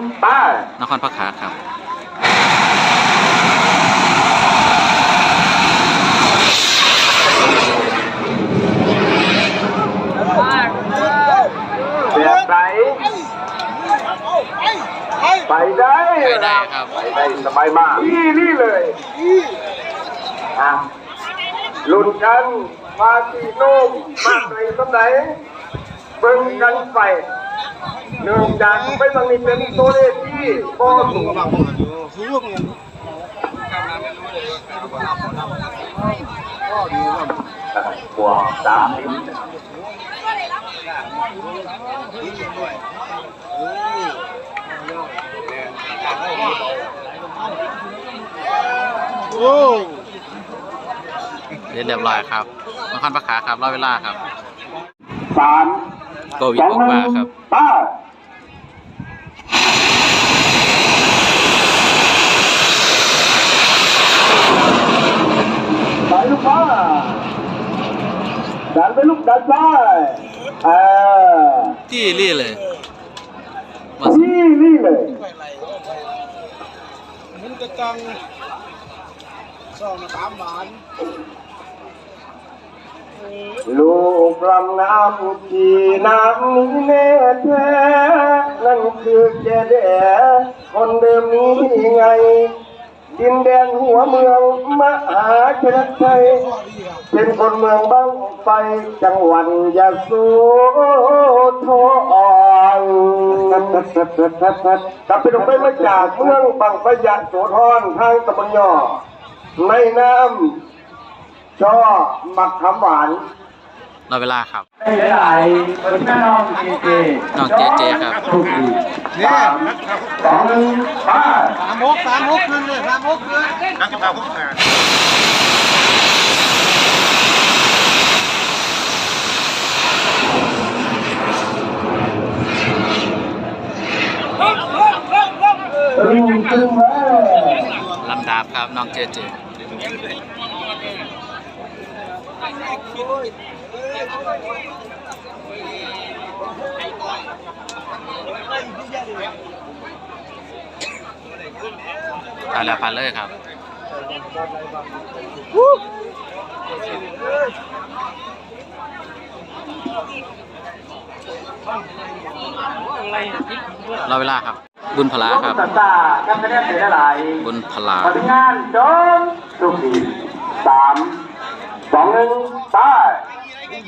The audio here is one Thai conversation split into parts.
งไป้านครพักขาครับเสียใสไปได้ไปได้ครับ ไปได้สบายมากนี่นี่เลยอะลุ้นกันมาที่นุ่มมาไหนสำไหนเบิ่งกันไป เนื่องจากไปบางนี้เป็นตัวเลขที่ก็สูงบวกสามสิบเรียนเรียบร้อยครับนครพักขาครับรอเวลาครับสามโควิดบอกว่าครับ ป้าไปลูกป้า ดันไปลูกดันไปเออที่รี่เลยมานี่นี่เลยมันจะจังสองสามบาทลูกลำน้ำที่น้ำนี้แน่แท้นั่นคือเจเดคนเดิมนี้ไง ดินแดนหัวเมืองมหาชนชัยเป็นคนเมืองบ้างไปจังหวัดยะโสธรกับไปลงไปมาจากเมืองบางปะยะโสธรทางตะบนยอในน้ำช่อมักคำหวาน รอเวลาครับได้หลายๆคนแม่น้องเจเจน้องเจเจครับทุกทีสามสองหนึ่งไป้าสามหกสามหกคืนเลยสามหกคืนนักกีฬาพวกแข่งรุ่งขึ้นมาลำดาบครับน้องเจเจ ผ่านแล้วผ่านเลยครับรอเวลาครับ บุญพลาครับตาตาครับคะแนนเสียหลายบุญพลาผลงานจบทุกทีสามส องหนึ่งไป้า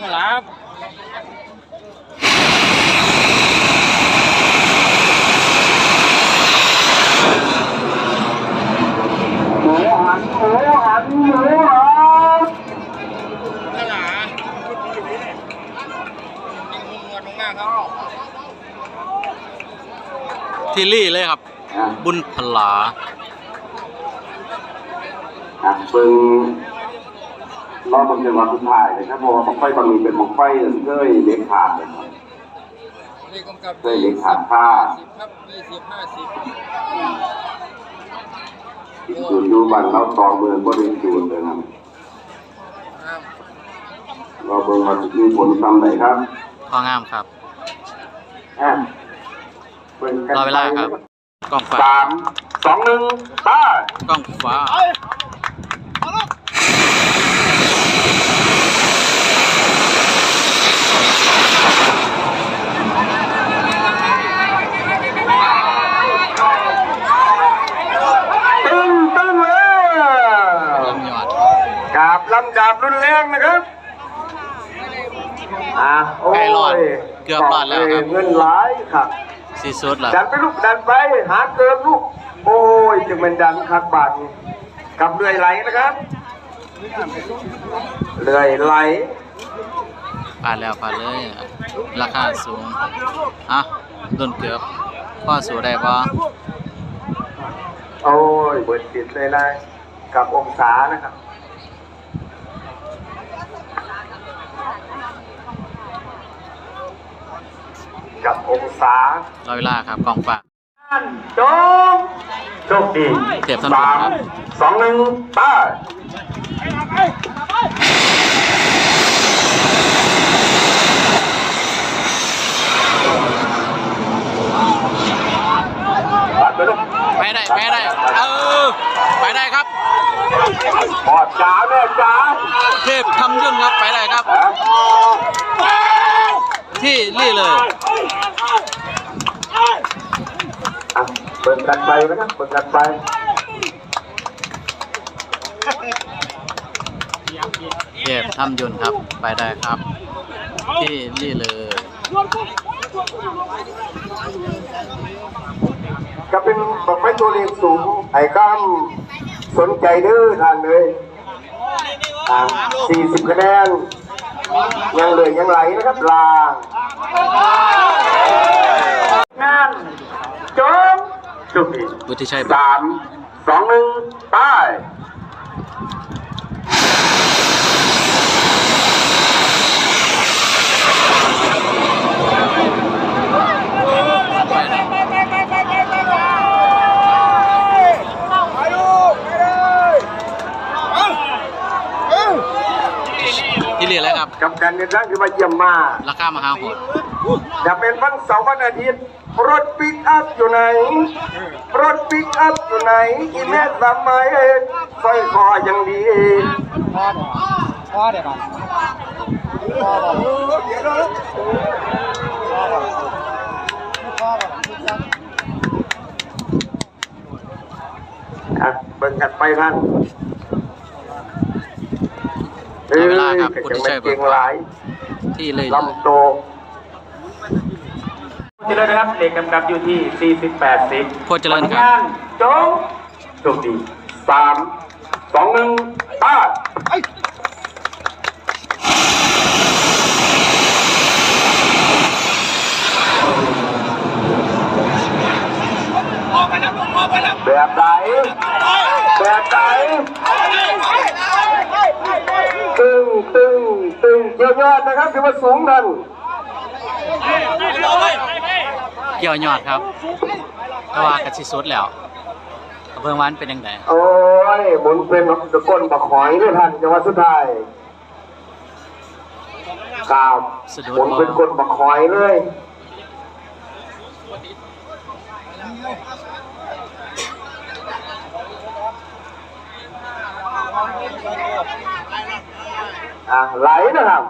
ครับหมูหันหมูหันหมูหันขนาดยิงมุมเงินตรงหน้าเขาที่รี่เลยครับ บุญพลาอะเบิ่ง รอบบางจังหวัดสุดท้ายเลยครับเพราะว่าบังไฟบางนี้เป็นบังไฟเอ้ยเล็กขาดเลยครับเลขกำกับเอ้ยเล็กขาดค่าสิบครับยี่สิบห้าสิบจูนดูบันเราตองเมืองก็ได้จูนเลยครับห้ามเราเบิ่งว่าจะมีผลซ้ำไหนครับพองามครับอะเบิ่งกันรอเวลาครับกล้องฟ้าสามสองหนึ่งไป้ากล้องฟ้า ตึ้งตึ้งเลย ลำยอด กราบ ลำดาบรุนแรงนะครับอะโอ้ยใกล้รอดเกือบรอดแล้วครับ เงินหลายครับ สีสุดเหรอดันไปลูกดันไปหาเกินลูก โอ้ยจึงเป็นดันคักบาทกับเรื่อยไหลนะครับเรื่อยไหลผ่านแล้วผ่านเลยนะราคาสูง อะรุ่นเกือบพ่อสูได้ปะโอ้ยเบิดติดเลยนะกับองศานะครับ กับองศารอเวลาครับกล้องฟ้าจบโชคดีเทียบถนนสามครับสองหนึ่งไป้าไปได้ไปได้เออไปได้ครับพอดจ๋าแม่จ๋าเทพทำยุ่นครับไปได้ครับฮะ ที่นี่เลยอะเปิดกันไปนะครับเปิดกันไปเทพทำยุ่นครับไปได้ครับ ที่นี่เลยก็เป็นบอกไม่ตัวเลขสูงไอ้ก้ามสนใจเด้อทานเลยอ่า40คะแนน ยังเหลือยังไหลนะครับลางานจบจุดนี้วุฒิชัยสามสองหนึ่งไป ที่นี่เลยครับ กับการเดินทางที่มาเยี่ยมมาราคามหาโหดจะเป็นวันเสาร์วันอาทิตย์รถปิกอัพอยู่ไหน รถปิกอัพอยู่ไหนอีแม่สามไม้สร้อยคอยังดีพ่อเดี๋ยวก่อนพ่อก่อนพ่อก่อนพ่อก่อนอะเบิ่งกันไปท่านได้ เวลาครับเอ้ยวุฒิชัยเก่งหลายที่เลยลำโตเจริญนะครับเลขกำกับอยู่ที่40 80โคตรเจริญครับงานจงโชคดีสามสองหนึ่งไป้าแบบไหนแบบไหนตึง ตึงตึงเกี่ยวยอดนะครับถือว่าสูงทันเกี่ยวยอดครับแต่ว่ากระชิสุดแล้วเบิ่งวามันเป็นยังไงโอ้ยหมุนเป็นตะก้นบักหอยด้วยท่านจังหวัดสุดท้ายข่าวสะดุดหมุนเป็นก้นบักหอยเลย อะไหลนะครับ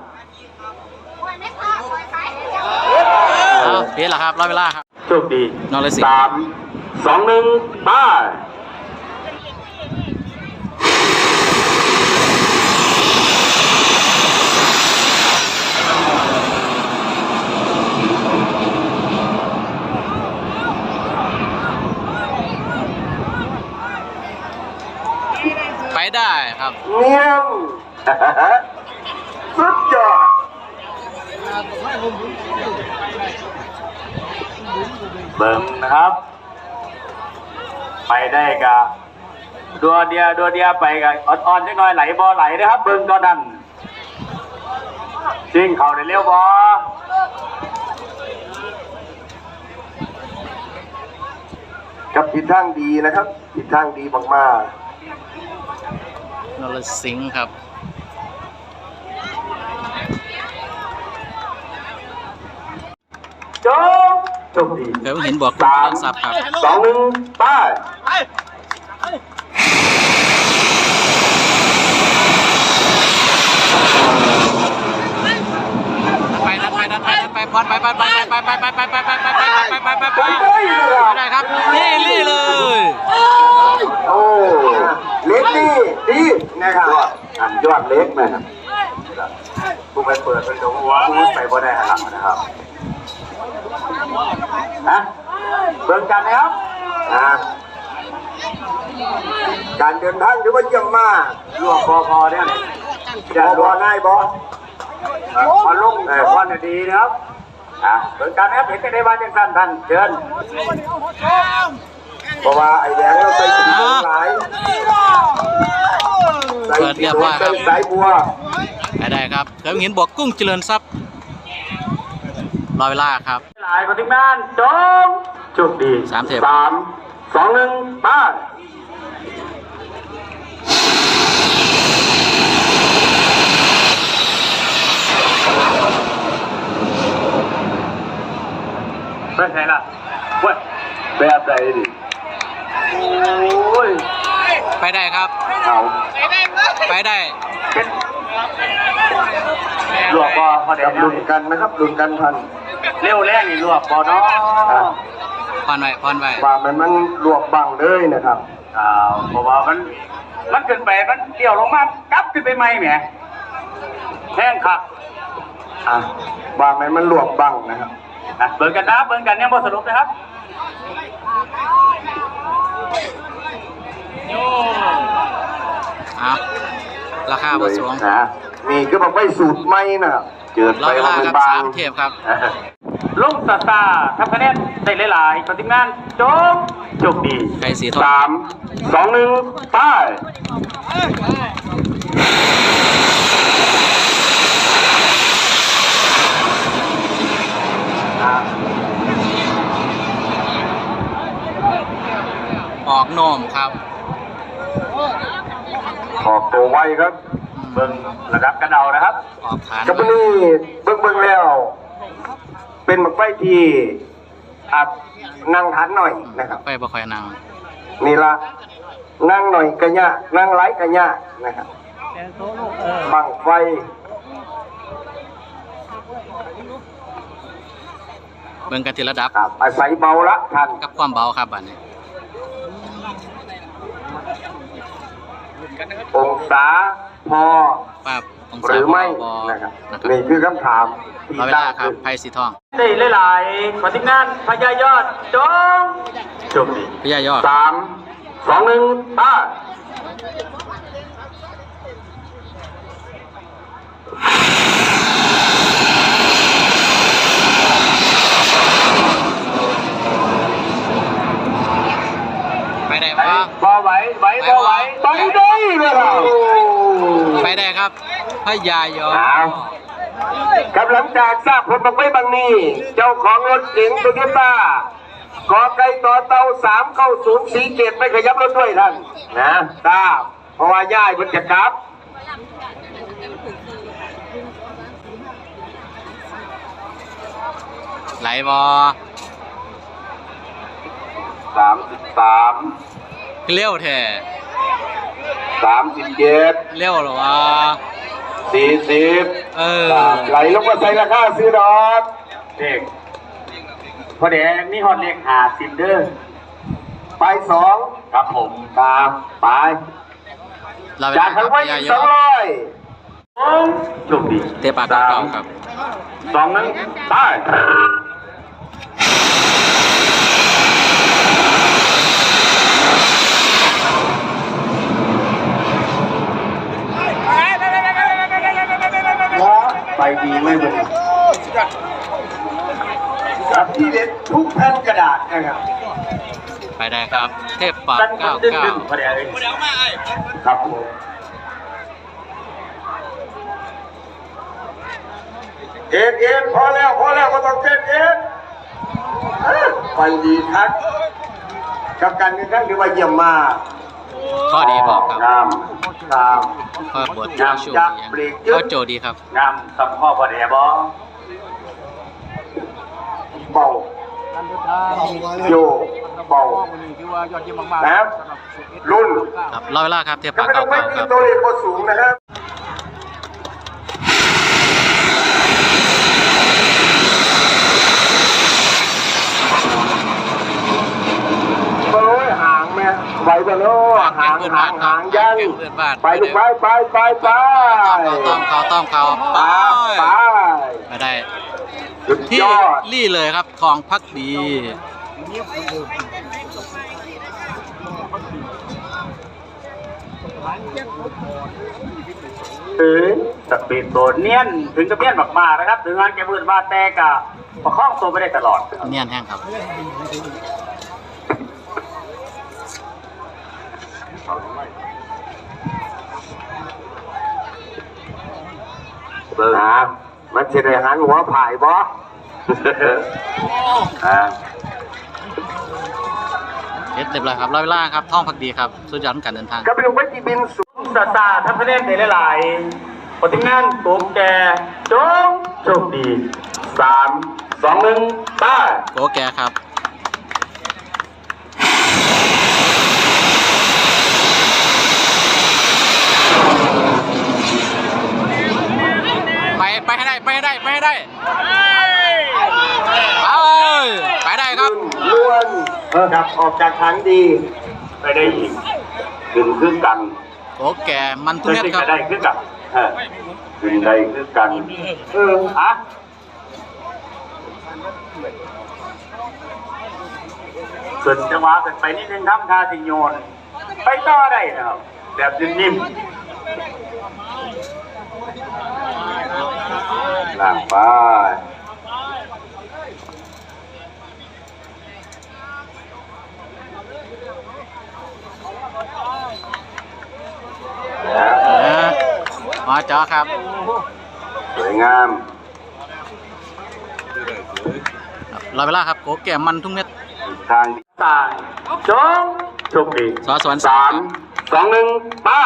อ้าวเปลี่ยนแล้วครับรอเวลาครับ โชคดีนอนเลยสิ สามสองหนึ่งไป้าไปได้ครับเนียม สุดยอดเบิ่งนะครับ ไปได้กะดัวเดียวดัวเดียวไปกะอ่อนๆจังหน่อยไหลบ่ไหลนะครับ เบิ่งตอนนั้นจริงเขาได้เร็วบ่กับทิศทางดีนะครับทิศทางดีมากๆนรสิงห์ครับ จบโชคดีเคยเห็นบวกคุณสามเรื่องทรัพย์ครับสองหนึ่งไป้าไปนัดไปนัดไปนัดไปบอลไปไปไปไปไปไปไปไปไปไปไปไปไปไปไปไปเลยนะครับได้ครับนี่นี่เลยโอ้เล็กดีดีนะครับยอดเล็กนะครับผู้ไปเปิดเป็นตัวหัวไปบ่ได้หลังนะครับ ฮะเบิ่งกันนะครับอ่าการเดินทางถือว่าเยี่ยมมากลวกคอพอเนี่ยจะรอง่ายบ่พอลงเออพอเนี่ยดีนะครับอะเบิ่งกันนะครับเห็นจะได้ว่าจังสั้นท่านเชิญเพราะว่าไอ้แดงเราใส่ถุงหลายใส่เปิดเรียบร้อยครับใส่สายบัวไปได้ครับเคยเห็นบวกกุ้งเจริญทรัพย์รอเวลาครับ หลายคนที่งานจงโชคดีสามเทป สามสองหนึ่งไป้าเป็นไงล่ะเว้ยแบบใดดิโอ้ยไปได้ครับ เอาไปได้ลวกบ่พอเดี๋ยวลุ้นกันนะครับลุ้นกันพัน เร็วแรงนี่ลวกบ่เนาะพอนไว้พอนไว้ว่ามันมันลวกบังเลยนะครับอ้าวเพราะว่ามัน มันขึ้นไปมันเกี่ยวลงมากลับขึ้นไปใหม่แหมแห้งคักอะว่ามันมันลวกบังนะครับอะเบิ่งกันนะเบิ่งกันยังบ่สรุปนะครับอะราคาบ่สูงนะนี่ก็บอกไปสูตรใหม่นะครับเจิดรอไปเวว่าลามันครับบาสางมเทปครับ ลุงสตาร์ทำคะแนนได้หลายๆปฏิงานจบโชคดีไก่สีทอง สามสองหนึ่งไป้ายออกโนมครับ ขอบตัวไว้ครับ เบิ่งระดับกันเอานะครับ ออกฐาน กับนี่เบิ่งเบิ่งแล้ว เป็นหมักไฟที่อับนั่งทันหน่อยนะครับไปบ่ค่อยนั่งนี่ละนั่งหน่อยกะยากนั่งไหลกะยากนะครับบังไฟเบิ่งกันทีระดับครับอาศัยเบาละทันกับความเบาครับบัดนี้องศาพอป้าบ องหศารือไม่บ่นะครับนะครับนี่คือคำถามที่รอเวตั้ลางครับขึ้นไผ่สีทองได้หลายๆปฏิงานพญายอดจงโชคดีพญายอดสามสองหนึ่งไป้าย ไปได้ ไหว ปะ บ่ไหวไหวบ่ไหว ไปได้เลยครับ ไปได้ครับ พญายอดเอากำลังจากทราบผลบังไฟบางนี้ เจ้าของรถเก๋งโตโยต้ากอไก่ต่อเตาสามเข้าสูงสีเกตไม่ขยับรถด้วยท่านนะทราบเพราะว่าย่ายมันจะกลับไหลบอสามสิบสามเร็วแท้สามสิบเจ็ดเร็วเหรอวะ สี่สิบเออ ไหลลงมาใส่ราคาซื้อดอกเด็กพอเดี๋ยวมีฮอตเลขหาสิบเด้อไปสองครับผมตามไปเราไปจากครัทาบงไว้พญาอีกยสอองดร้อยโชคดีเตะปากเก่าๆครับ สองหนึงได้ ไปดีไม่เป็นกับ ที่เด็ดทุกแผ่นกระดาษนะครับไปได้ครับ เทพปากกันคนดึงดึง99พอเดี๋ยวครับผมเอ็นเอ็นพอแล้วพอแล้วก็ต้องเต้นเอ็นไปดีทักกับการเงินครั้งที่ว่าเยี่ยมมากข้อดีบอกครับงามงามข้อบทช่วยชูอย่างข้อโจดีครับงามสัมพ่อพอเดี๋ยวบอ เบาโยเบาถือว่ายอดเยี่ยมมากนะครับรุ่นครับรอเวลาครับเทพก็ปากไม่ต้องไม่99มีครับตัวเลขก็สูงนะครับโอ้ยหางแม่ไหวบ่เนาะหางหางหางยังไปลูกไปไปไปไปต้อมเขาต้อมเขาไปไปไปไม่ได้สุด ที่ยอดลี่เลยครับทองพักดีเอ้ยสปีดโดดเนียนถึงกับเนียนมากๆนะครับ ถึงงานแกมืดมาแต่กะประคองตัวไม่ได้ตลอด เนียนแห้งครับเบิ่งนะ มันสิได้หันหัวผายบ่อ่าเฮ็ดเรียบร้อยครับรอเวลาครับท่องพักดีครับสุดยอดของการเดินทางก็เป็นวิธีบินสูงซาซาทำคะแนนได้หลายๆปฏิงานผมแกจงโชคดีสามสองหนึ่งไป้าโกแกครับ นกลับออกจากทางดีไปได้อีกขึ้นคือกันโอ้แก่มันทุกไม่เม็ดใช่ครับไปได้คือกันเออขึ้นได้คือกันเออฮะส่วนจังหวะเกิดไปนิดนึงทำท่าสิโยนไปต่อได้นะครับ แบบนิ่มๆล่างไปนะ นะมา จอครับ สวยงามรอเวลาครับโกแก่มันทุกเม็ดทางตาจงโชคดีสอสวรรค์สามสองหนึ่งไป้า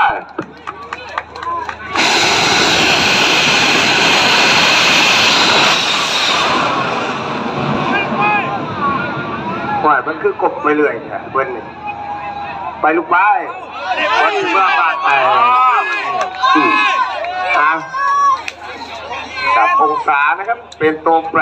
ว่ามันคือกบไปเรื่อยแค่เบิ้ลนี่ไปลูกไปวัดเมื่อบาดไป อืมอะกับองศานะครับ เป็นตัวแปร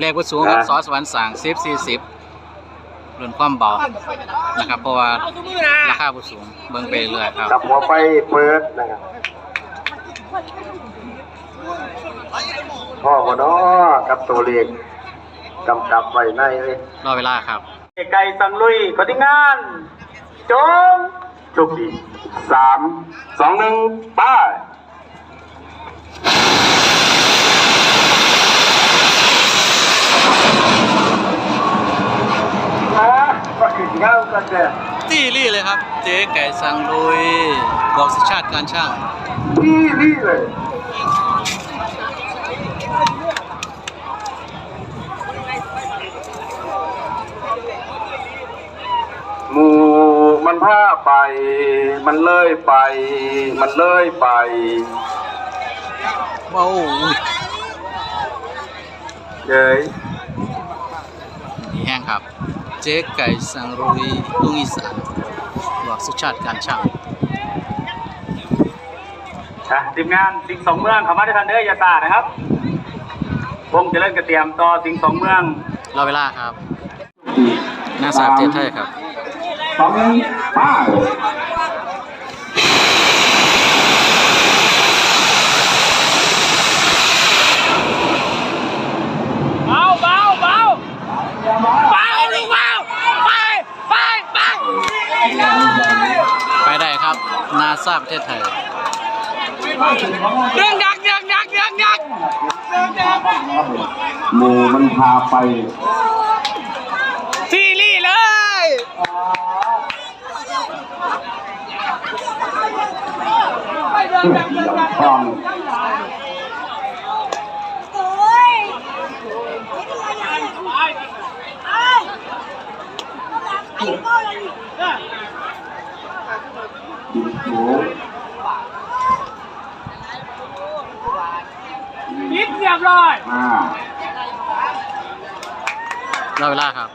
เลขผู้สูงครับสอสวรรค์สั่งสิบสี่สิบรุ่นความเบา นะครับ เพราะว่าราคาผู้สูง เบิ่งไปเรื่อยครับกับหัวไฟเปิดนะครับ พ่อบ่เนาะกับตัวเลขกำกับไว้ในเลยรอเวลาครับไก่สังลุยขอที่งานจงโชคดีสามสองหนึ่งไป้านะก็ขึ้นเงากันแต่ตีรี่เลยครับ เจ๊ไก่สังลุยบอกสิชาติการช่างที่นี่เลย หมู มันพาไป มันเลยไป มันเลยไปว้าเย้นี่แห้งครับ เจ๊ไก่สังลุยลุงอีสานบอกสุชาติการช่างอะทีมงานสิงสองเมืองเขามาได้ทันเด้อยาตานะครับวงจะเล่นกระเตรียมต่อสิงสองเมืองรอเวลาครับหน้าสามเทศไทยครับ สองหนึ่งไป้าไปได้ครับ นาซาประเทศไทยหมูมันพาไปซีรีส์เลย ทองโอ้ยนี่คืออะไรเอ้ยไอ้โก้เลยรอเวลาครับ